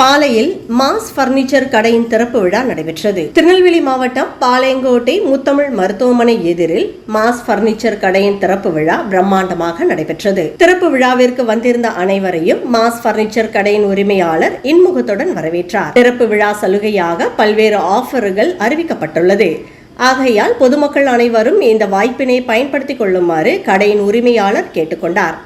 பாலையில் mass furniture கடையின் திறப்பு விழா நடைபெற்றது. திருநெல்வேலி மாவட்டம் பாளையங்கோட்டை முத்தமிழ் மருத்துவமனை எதிரில் மாஸ் பர்னிச்சர் கடையின் திறப்பு விழா பிரம்மாண்டமாக நடைபெற்றது. திறப்பு விழாவிற்கு வந்திருந்த அனைவரையும் மாஸ் பர்னிச்சர் கடையின் உரிமையாளர் இன்முகத்துடன் வரவேற்றார். திறப்பு விழா சலுகையாக பல்வேறு ஆஃபர்கள் அறிவிக்கப்பட்டுள்ளது. ஆகையால் பொதுமக்கள் அனைவரும் இந்த வாய்ப்பினை பயன்படுத்திக் கொள்ளுமாறு கடையின் உரிமையாளர் கேட்டுக்கொண்டார்.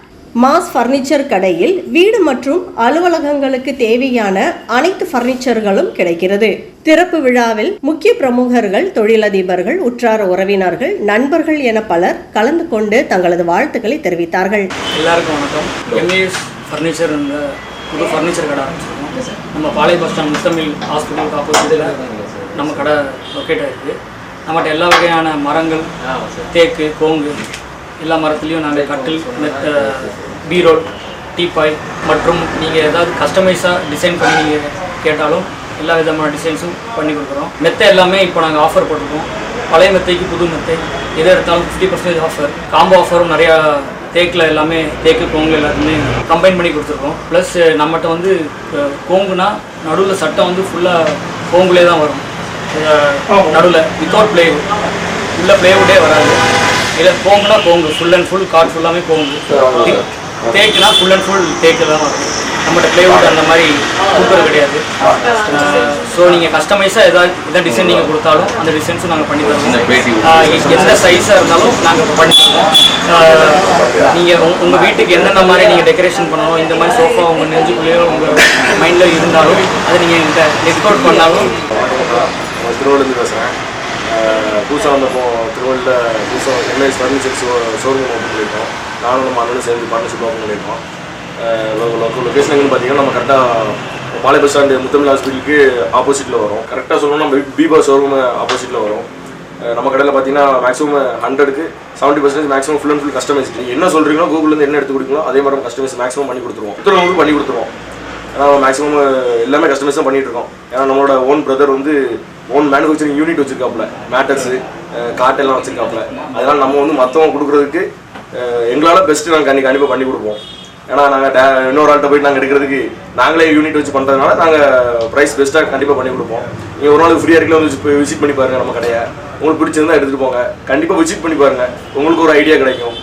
மாஸ் பர்னிச்சர் கடையில் வீடு மற்றும் அலுவலகங்களுக்கு தேவையான அனைத்து பர்னிச்சர்களும் கிடைக்கிறது. திறப்பு விழாவில் முக்கிய பிரமுகர்கள் தொழிலதிபர்கள் உற்றார் உறவினர்கள் நண்பர்கள் என பலர் கலந்து கொண்டு தங்களது வாழ்த்துக்களை தெரிவித்தார்கள். எல்லாருக்கும் வணக்கம். எம்ஏஎஸ் ஃபர்னிச்சர் புது ஃபர்னிச்சர் கடை ஆரம்பிச்சிருக்கோம். நம்ம பாளை பஸ் ஸ்டாண்ட் முத்தமிழ் ஹாஸ்பிட்டலுக்கு ஆப்போசிட்டில் நம்ம கடை லொக்கேட் ஆகிருக்கு நம்மகிட்ட எல்லா வகையான மரங்கள் தேக்கு கோங்கு எல்லா மரத்துலேயும் நாங்கள் கட்டில் மெத்த பீரோல் டீபாய் மற்றும் நீங்கள் ஏதாவது கஸ்டமைஸாக டிசைன் பண்ணி நீங்கள் கேட்டாலும் எல்லா விதமான டிசைன்ஸும் பண்ணி கொடுக்குறோம். மெத்தை எல்லாமே இப்போ நாங்கள் ஆஃபர் போட்டிருக்கோம். பழைய மெத்தைக்கு புது மெத்தை. எது எடுத்தாலும் ஃபிஃப்டி பர்சன்டேஜ் ஆஃபர் காம்போ ஆஃபரும் நிறையா தேக்கில் எல்லாமே தேக்கு கோங்கு எல்லாத்துமே கம்பைன் பண்ணி கொடுத்துருக்கோம். ப்ளஸ் நம்மகிட்ட வந்து கோங்குனா நடுவில் சட்டை வந்து ஃபுல்லாக கோங்குலே தான் வரும். நடுவில் வித்தவுட் பிளேவுட் உள்ள பிளேவுட்டே வராது. இல்லை கோங்குனா கோங்கு. ஃபுல் அண்ட் ஃபுல் கார் ஃபுல்லாமே கோங்கு. தேக்குனா ஃபுல் அண்ட் ஃபுல் தேக்கு தான் வரும் நம்மகிட்ட பிளேவுட் அந்த மாதிரி கொடுக்குறது கிடையாது. ஸோ நீங்கள் கஸ்டமைஸாக எதாவது எதாவது டிசைன் நீங்கள் கொடுத்தாலும் அந்த டிசைன்ஸும் நாங்கள் பண்ணி தருவோம். எந்த சைஸாக இருந்தாலும் நாங்கள் பண்ணி தருவோம். நீங்கள் உங்கள் வீட்டுக்கு என்னென்ன மாதிரி நீங்கள் டெக்கரேஷன் பண்ணணும் இந்த மாதிரி சோஃபா உங்கள் நெஞ்சுக்குள்ளேயோ உங்கள் மைண்டில் இருந்தாலும் அதை நீங்கள் இந்த டெக்கோட் பண்ணாலும் பேசுகிறேன் புதுசாக வந்தப்போ திருவள்ளில் புதுசாக MAS furniture show showroom open பண்ணியிருக்கோம் நானும் நம்ம அண்ணனும் சேர்ந்து பார்ட்னர்ஷிப் ஓப்பன் பண்ணியிருக்கோம் லோக்கல் லொக்கேஷன் எங்கன்னு பார்த்தீங்கன்னா நம்ம கரெக்டாக பாலை பஸ் ஸ்டாண்டு முத்தமிழ் ஹாஸ்பிட்டலுக்கு ஆப்போசிட்டில் வரும். கரெக்டாக சொல்லணும்னா நம்ம பீபா ஷோரூம் ஆப்போசிட்டில் வரும். நம்ம கடையில் பார்த்தீங்கன்னா மேக்ஸிமம் ஹண்ட்ரடுக்கு seventy percentage maximum full and full customise நீங்கள் என்ன சொல்கிறீங்களோ கூகுள்லேருந்து என்ன எடுத்து கொடுக்கணும் அதே மாதிரி கஸ்டமைஸ் மேக்ஸிமம் பண்ணி கொடுத்துருவோம். கொடுத்துருவங்களுக்கு பண்ணி கொடுத்துருவோம். ஏன்னா மேக்ஸிமம் எல்லாமே கஸ்டமைஸ் தான் இருக்கோம் ஏன்னா நம்மளோட ஓன் பிரதர் வந்து ஓன் மேனுஃபேக்சரிங் யூனிட் வச்சிருக்காப்புல மேட்டர்ஸு காட்டெல்லாம் எல்லாம் அதனால் நம்ம வந்து மற்றவங்க கொடுக்குறதுக்கு எங்களால் பெஸ்ட்டு நாங்கள் கண்டிப்பாக கண்டிப்பாக பண்ணி கொடுப்போம். ஏன்னா நாங்கள் டே இன்னொரு ஆள்கிட்ட போயிட்டு நாங்கள் எடுக்கிறதுக்கு நாங்களே யூனிட் வச்சு பண்ணுறதுனால நாங்கள் ப்ரைஸ் பெஸ்ட்டாக கண்டிப்பாக பண்ணி கொடுப்போம். நீங்கள் ஒரு நாள் ஃப்ரீயாக இருக்கல வந்து விசிட் பண்ணி பாருங்கள் நம்ம கடையை. உங்களுக்கு பிடிச்சிருந்தா எடுத்துகிட்டு போங்க. கண்டிப்பாக விசிட் பண்ணி பாருங்கள் உங்களுக்கு ஒரு ஐடியா கிடைக்கும்.